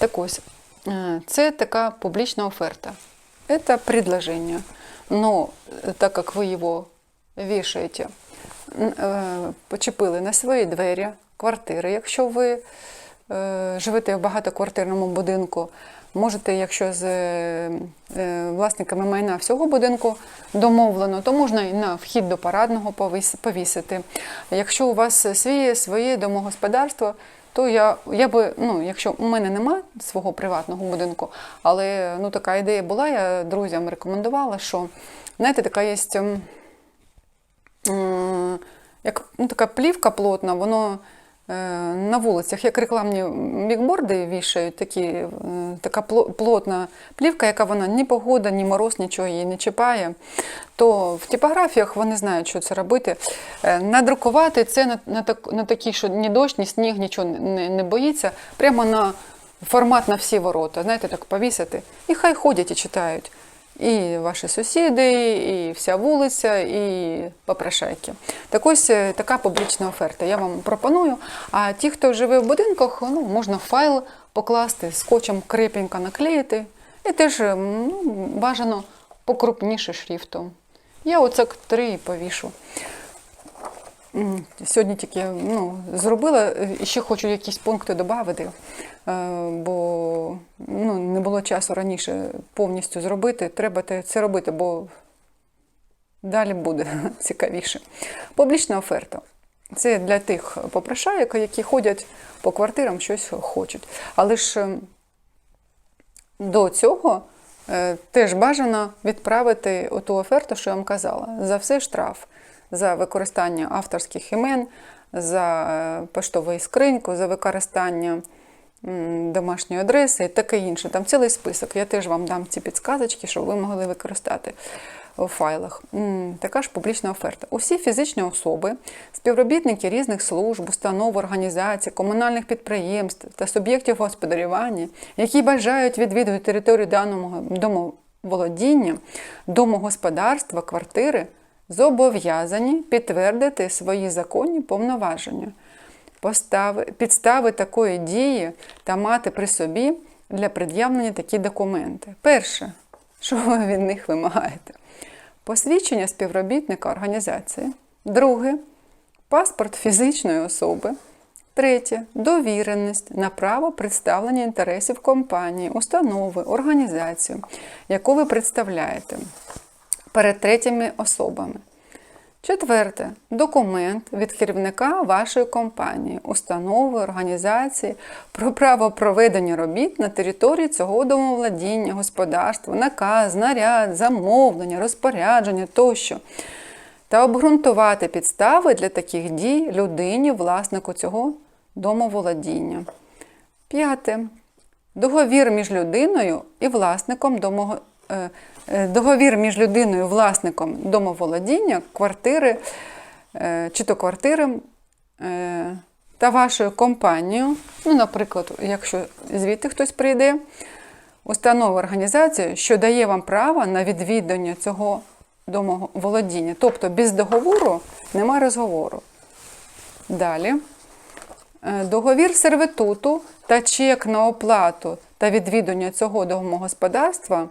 Так ось, е, це така публічна оферта. Это предложение. Но э, так как вы его вішаєте, н- е, почепили на свої двері, квартири, якщо ви е, живете в багатоквартирному будинку, можете, якщо з е, е, власниками майна всього будинку домовлено, то можна і на вхід до парадного повіс- повісити. Якщо у вас свій, своє домогосподарство, то я, я би, ну, якщо у мене нема свого приватного будинку, але ну, така ідея була, я друзям рекомендувала, що знаєте, така є ем, як ну, така плівка плотна, воно на вулицях, як рекламні бікборди вішають, такі, е, така пло- плотна плівка, яка вона ні погода, ні мороз, нічого її не чіпає. То в типографіях вони знають, що це робити. Е, Надрукувати це на, на, так, на такі, що ні дощ, ні сніг, нічого не, не боїться, прямо на формат на всі ворота, знаєте, так повісити. І хай ходять і читають. І ваші сусіди, і вся вулиця, і попрошайки. Так ось е, така публічна оферта. Я вам пропоную. А ті, хто живе в будинках, ну, можна файл покласти, скотчем крепенько наклеїти. І теж ну, бажано покрупніше шрифтом. Я оце три повішу. Сьогодні тільки ну, зробила, е, і ще хочу якісь пункти додати, бо ну, не було часу раніше повністю зробити. Треба це робити, бо далі буде цікавіше. Публічна оферта. Це для тих попрошайок, які ходять по квартирам, щось хочуть. Але ж ем, до цього е, теж бажано відправити ту оферту, що я вам казала. За все штраф, за використання авторських імен, за е, поштову скриньку, за використання домашньої адреси і таке інше. Там цілий список. Я теж вам дам ці підсказочки, щоб ви могли використати у файлах. Така ж публічна оферта. Усі фізичні особи, співробітники різних служб, установ, організацій, комунальних підприємств та суб'єктів господарювання, які бажають відвідувати територію даного домоволодіння, домогосподарства, квартири, зобов'язані підтвердити свої законні повноваження підстави такої дії та мати при собі для пред'явлення такі документи. Перше, що ви від них вимагаєте? Посвідчення співробітника організації. Друге паспорт фізичної особи. Третє довіреність на право представлення інтересів компанії, установи, організації, яку ви представляєте перед третіми особами. Четверте документ від керівника вашої компанії, установи, організації про право проведення робіт на території цього домовладіння, господарства, наказ, наряд, замовлення, розпорядження тощо. Та обґрунтувати підстави для таких дій людині, власнику цього домоволодіння. П'яте. Договір між людиною і власником домого... е, договір між людиною власником домоволодіння, квартири е, чи то квартири е, та вашою компанією. Ну, наприклад, якщо звідти хтось прийде, установа організація, що дає вам право на відвідання цього домоволодіння. Тобто без договору немає розговору. Далі. Договір сервітуту та чек на оплату та відвідування цього домогосподарства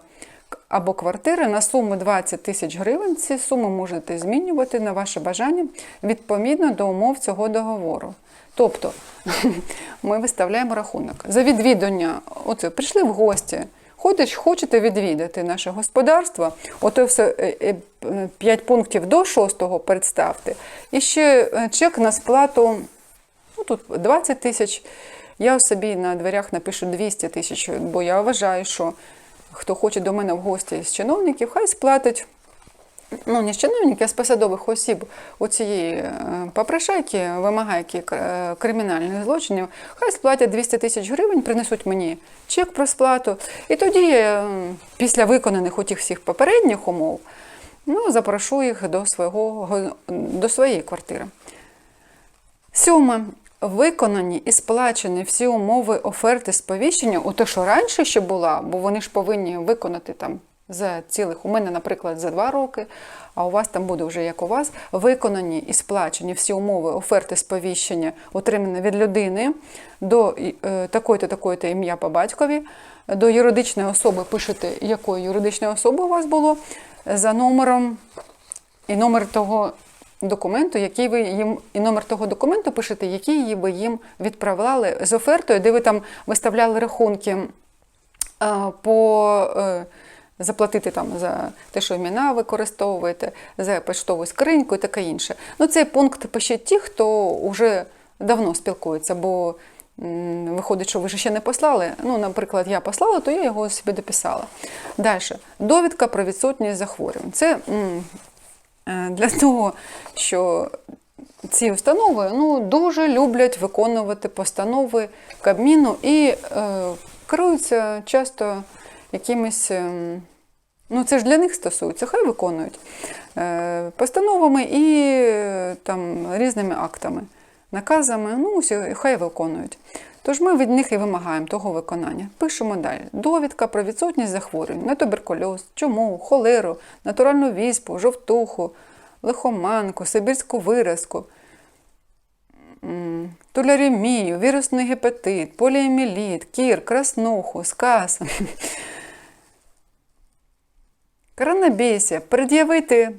або квартири на суму 20 тисяч гривень. Ці суми можете змінювати на ваше бажання відповідно до умов цього договору. Тобто ми виставляємо рахунок за відвідування. Оце прийшли в гості. Ходиш, хочете відвідати наше господарство, ото все 5 пунктів до 6 представте. І ще е, чек на сплату Ну, тут 20 тисяч. Я собі на дверях напишу 200 тисяч, бо я вважаю, що хто хоче до мене в гості з чиновників, хай сплатить. Ну, не з чиновників, а з посадових осіб у цієї е, попрошайки, вимагайки е, кримінальних злочинів, хай сплатять 200 тисяч гривень, принесуть мені чек про сплату. І тоді, е, після виконаних у тих всіх попередніх умов, ну, запрошу їх до, свого, до своєї квартири. Сьоме. Виконані і сплачені всі умови оферти сповіщення, у те, що раніше ще була, бо вони ж повинні виконати там за цілих, у мене, наприклад, за два роки, а у вас там буде вже як у вас, виконані і сплачені всі умови оферти сповіщення, отримані від людини до е, такої-то, такої-то ім'я по батькові, до юридичної особи пишете, якої юридичної особи у вас було, за номером і номер того документу, який ви їм, і номер того документу пишете, який ви їм відправляли з офертою, де ви там виставляли рахунки по е, заплатити там за те, що імена використовуєте, за поштову скриньку і таке інше. Ну, цей пункт пишіть ті, хто вже давно спілкується, бо виходить, що ви ж ще не послали. Ну, наприклад, я послала, то я його собі дописала. Далі. Довідка про відсутність захворювань. Це для того, що ці установи ну, дуже люблять виконувати постанови Кабміну і е, керуються часто якимись. ем, Ну, це ж для них стосується, хай виконують е, постановами і е, там різними актами, наказами, ну, хай виконують. Тож ми від них і вимагаємо того виконання. Пишемо далі. Довідка про відсутність захворювань на туберкульоз, чуму, холеру, натуральну віспу, жовтуху, лихоманку, сибірську виразку, м, туляремію, вірусний гепатит, поліеміліт, кір, краснуху, сказ. Коронабесія, пред'явити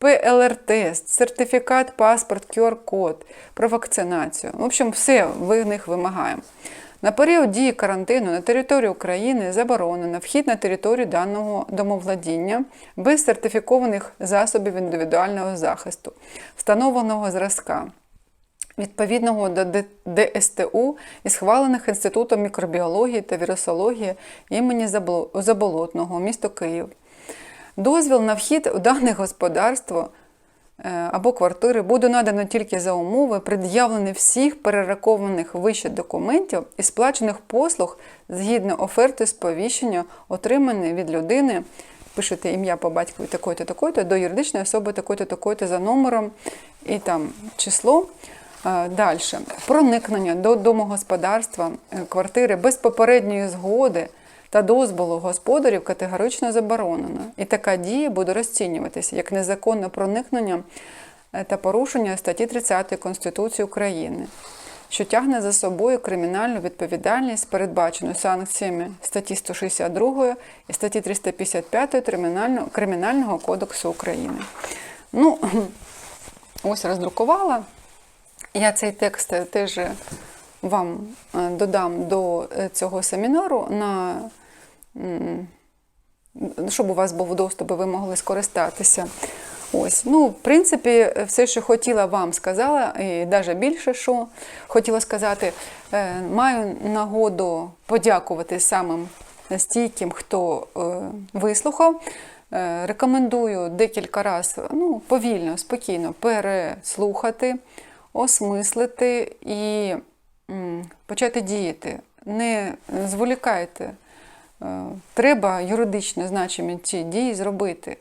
ПЛР-тест, сертифікат, паспорт, QR-код про вакцинацію. В общем, все в них вимагаємо. На період дії карантину на території України заборонено вхід на територію даного домовладіння без сертифікованих засобів індивідуального захисту, встановленого зразка відповідного до ДСТУ і схвалених Інститутом мікробіології та вірусології імені Заболотного, місто Київ. Дозвіл на вхід у дане господарство е, або квартири буде надано тільки за умови пред'явлення всіх перерахованих вище документів і сплачених послуг згідно оферти сповіщення, отриманої від людини. Пишете ім'я по батькові такої-то, такої-то, до юридичної особи такої-то, такої-то за номером і там число. Далі. Проникнення до домогосподарства, е, квартири без попередньої згоди та дозволу господарів категорично заборонено. І така дія буде розцінюватися як незаконне проникнення е, та порушення статті 30 Конституції України, що тягне за собою кримінальну відповідальність, передбачену санкціями статті 162 і статті 355 Кримінального, кодексу України. Ну, ось роздрукувала. Я цей текст теж вам е, додам до е, цього семінару, на, щоб у вас був доступ і ви могли скористатися. Ось, ну, в принципі, все, що хотіла вам сказала, і навіть більше, що хотіла сказати, е, маю нагоду подякувати самим стійким, хто вислухав. Рекомендую декілька разів ну, повільно, спокійно переслухати, осмислити і почати діяти. Не зволікайте. Е, Треба юридично значимі ці дії зробити.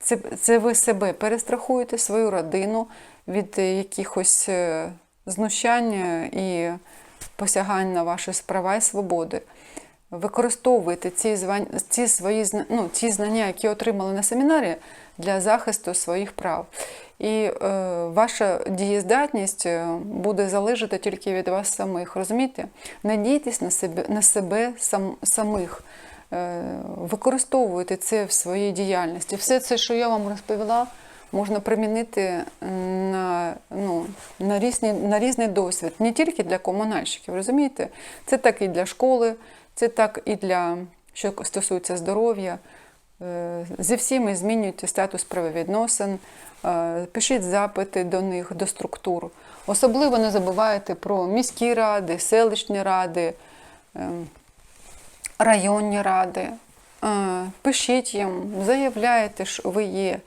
Це, це ви себе перестрахуєте, свою родину від якихось е, знущань і посягань на ваші права і свободи. Використовуйте ці, ці, свої, ну, ці знання, які отримали на семінарі, для захисту своїх прав. І е, ваша дієздатність е, буде залежати тільки від вас самих. Розумієте? Надійтесь на себе, на себе сам, самих. Е, використовуйте це в своїй діяльності. Все це, що я вам розповіла, можна примінити на, ну, на, різні, на різний досвід, не тільки для комунальщиків, розумієте? Це так і для школи, це так і для що стосується здоров'я. Е, Зі всіми змінюйте статус правовідносин, е, пишіть запити до них, до структур. Особливо не забувайте про міські ради, селищні ради, ем, районні ради. Е, Пишіть їм, заявляйте, що ви є,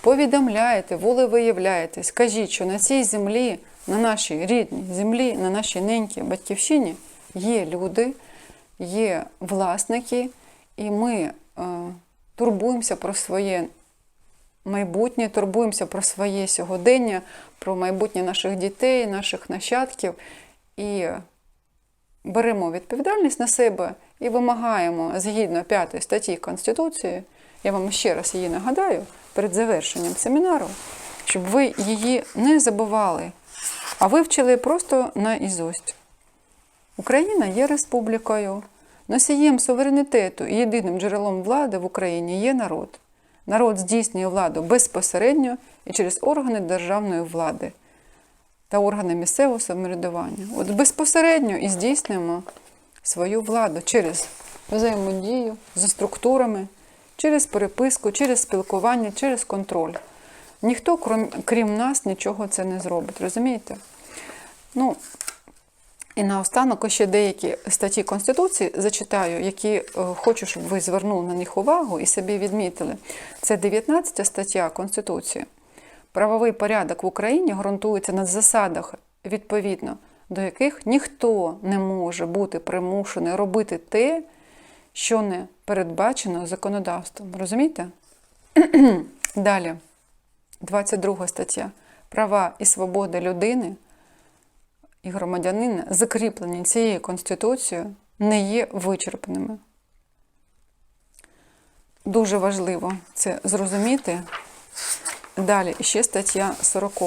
повідомляєте, волевиявляєте, скажіть, що на цій землі, на нашій рідній землі, на нашій ненькій батьківщині є люди, є власники, і ми е, турбуємося про своє майбутнє, турбуємося про своє сьогодення, про майбутнє наших дітей, наших нащадків. І беремо відповідальність на себе і вимагаємо згідно 5 статті Конституції Я вам ще раз її нагадаю перед завершенням семінару, щоб ви її не забували, а вивчили просто на ізость. Україна є республікою. Носієм суверенітету і єдиним джерелом влади в Україні є народ. Народ здійснює владу безпосередньо і через органи державної влади та органи місцевого самоврядування. От безпосередньо і здійснюємо свою владу через взаємодію зі структурами, через переписку, через спілкування, через контроль. Ніхто, крім, нас, нічого це не зробить. Розумієте? Ну, і наостанок ще деякі статті Конституції зачитаю, які е, хочу, щоб ви звернули на них увагу і собі відмітили. Це 19 стаття Конституції. Правовий порядок в Україні ґрунтується на засадах, відповідно до яких ніхто не може бути примушений робити те, що не передбачено законодавством. Розумієте? Далі, 22 стаття. Права і свободи людини і громадянина, закріплені цією Конституцією, не є вичерпними. Дуже важливо це зрозуміти. Далі ще стаття 40.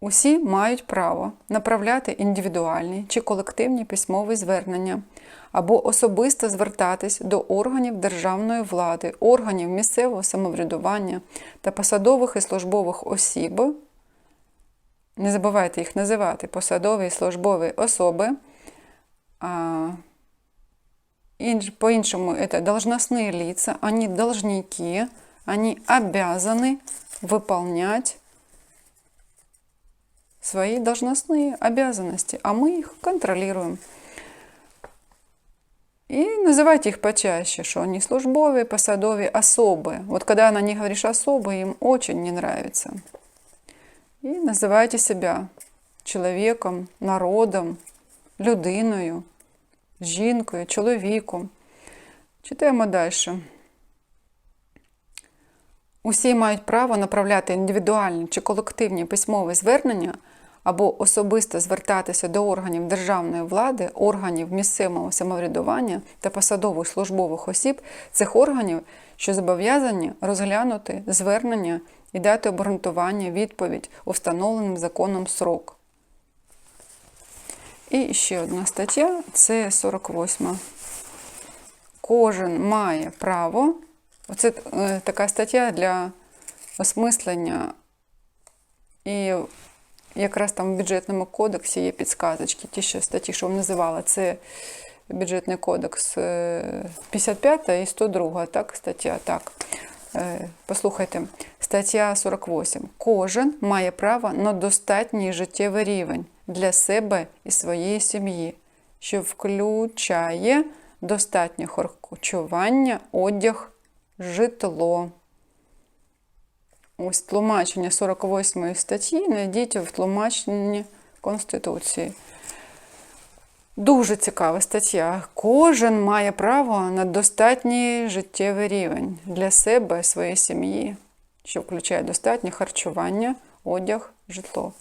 Усі мають право направляти індивідуальні чи колективні письмові звернення або особисто звертатись до органів державної влади, органів місцевого самоврядування та посадових і службових осіб. Не забувайте їх називати посадові і службові особи. А, по-іншому, это должностные лица, они должники, они обязаны выполнять свои должностные обязанности, а мы их контролируем. И называйте их почаще, что они службовые, посадовые, особые. Вот когда на них говоришь особые, им очень не нравится. І називайте себе чоловіком, народом, людиною, жінкою, чоловіком. Читаємо далі. Усі мають право направляти індивідуальні чи колективні письмові звернення або особисто звертатися до органів державної влади, органів місцевого самоврядування та посадових службових осіб цих органів, що зобов'язані розглянути звернення і дати обґрунтування відповідь у встановленим законом срок. І ще одна стаття це 48. Кожен має право. Оце е, така стаття для осмислення. І якраз там в бюджетному кодексі є підсказочки. Ті ще статті, що вам називала, це бюджетний кодекс 55 і 102, так, стаття. так. Е, Послухайте, стаття 48. Кожен має право на достатній життєвий рівень для себе і своєї сім'ї, що включає достатнє харчування, одяг, житло. Ось тлумачення 48 статті знайдіть в тлумаченні Конституції. Дуже цікава стаття. Кожен має право на достатній життєвий рівень для себе, своєї сім'ї, що включає достатнє харчування, одяг, житло.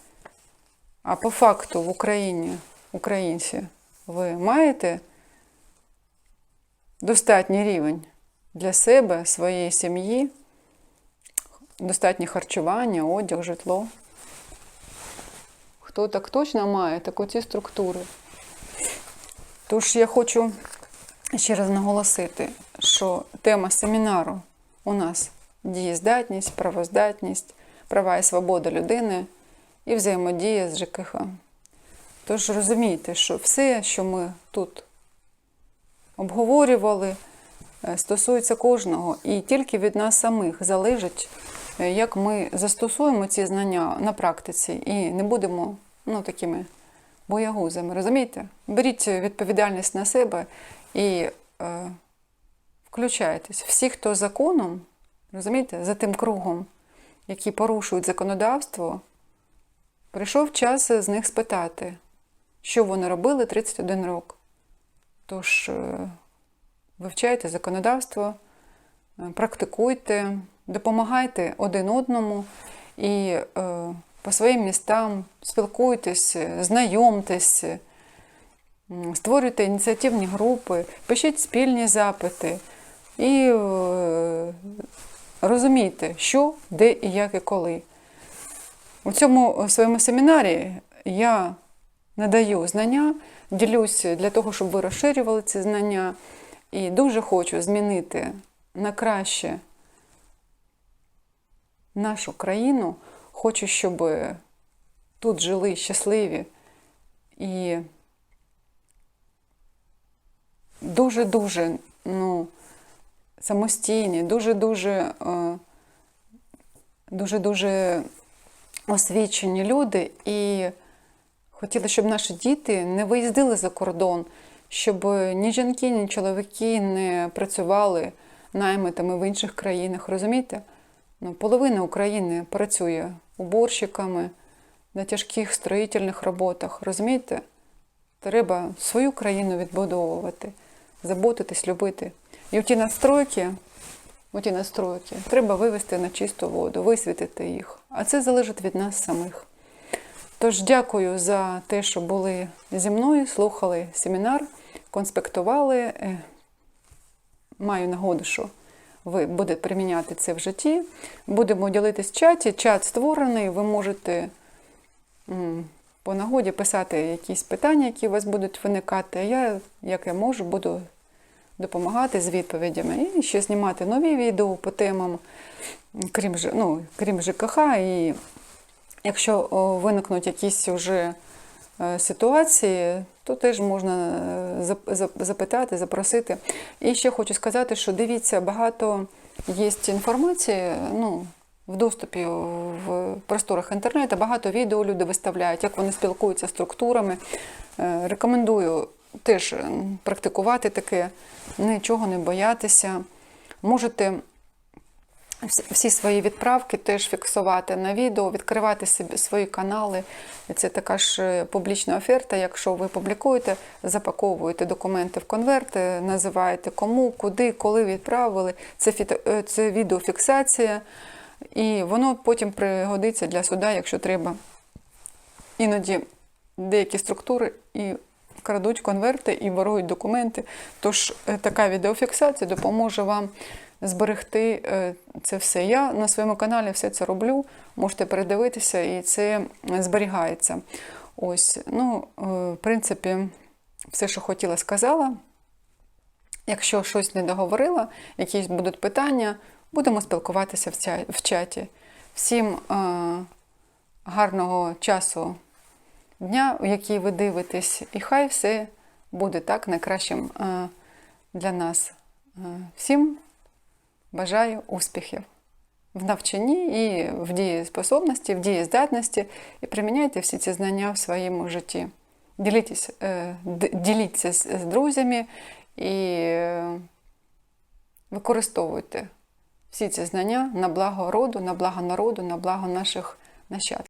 А по факту в Україні, українці, ви маєте достатній рівень для себе, своєї сім'ї, достатнє харчування, одяг, житло. Хто так точно має, так оці структури. Тож я хочу ще раз наголосити, що тема семінару у нас дієздатність, правоздатність, права і свобода людини і взаємодія з ЖКХ. Тож розумійте, що все, що ми тут обговорювали, е, стосується кожного, і тільки від нас самих залежить, як ми застосуємо ці знання на практиці і не будемо ну, такими боягузами. Розумієте? Беріть відповідальність на себе і е, включайтесь. Всі, хто законом, розумієте, за тим кругом, які порушують законодавство, прийшов час з них спитати, що вони робили 31 рок. Тож, е, вивчайте законодавство, е, практикуйте, допомагайте один одному і е, по своїм містам спілкуйтесь, знайомтесь, створюйте ініціативні групи, пишіть спільні запити і е, розумійте, що, де і як і коли. У цьому своєму семінарі я надаю знання, ділюсь для того, щоб ви розширювали ці знання. І дуже хочу змінити на краще нашу країну. Хочу, щоб тут жили щасливі і дуже-дуже ну, самостійні, дуже-дуже е, дуже-дуже освічені люди. І хотіла, щоб наші діти не виїздили за кордон, щоб ні жінки, ні чоловіки не працювали наймитами в інших країнах. Розумієте? Ну, половина України працює уборщиками на тяжких строїтельних роботах. Розумієте? Треба свою країну відбудовувати, заботитись, любити. І ті настройки, ті настройки треба вивести на чисту воду, висвітити їх. А це залежить від нас самих. Тож дякую за те, що були зі мною, слухали семінар, конспектували. Е, Маю нагоду, що ви будете приміняти це в житті. Будемо ділитись в чаті. Чат створений, ви можете по нагоді писати якісь питання, які у вас будуть виникати. А я, як я можу, буду допомагати з відповідями і ще знімати нові відео по темам, крім, ну, крім ЖКХ. І якщо виникнуть якісь вже е, ситуації, то теж можна е, зап- зап- запитати, запросити. І ще хочу сказати, що дивіться, багато є інформації, ну, в доступі в просторах інтернету, багато відео люди виставляють, як вони спілкуються з структурами. Е, Рекомендую теж практикувати таке, нічого не боятися. Можете всі- свої відправки теж фіксувати на відео, відкривати собі свої канали. Це така ж е, публічна оферта. Якщо ви публікуєте, запаковуєте документи в конверти, називаєте кому, куди, коли відправили. Це, фіто- е, це відеофіксація, і воно потім пригодиться для суда, якщо треба. Іноді деякі структури і крадуть конверти і ворують документи. Тож е, така відеофіксація допоможе вам зберегти е, це все. Я на своєму каналі все це роблю. Можете передивитися, і це зберігається. Ось, ну, е, в принципі, все, що хотіла, сказала. Якщо щось не договорила, якісь будуть питання, будемо спілкуватися в чаті. Всім е, гарного часу дня, у який ви дивитесь, і хай все буде так найкращим для нас. Всім бажаю успіхів в навчанні і в дієспособності, в дієздатності, і приміняйте всі ці знання в своєму житті. Діліться, діліться з з друзями і е, використовуйте всі ці знання на благо роду, на благо народу, на благо наших нащадків.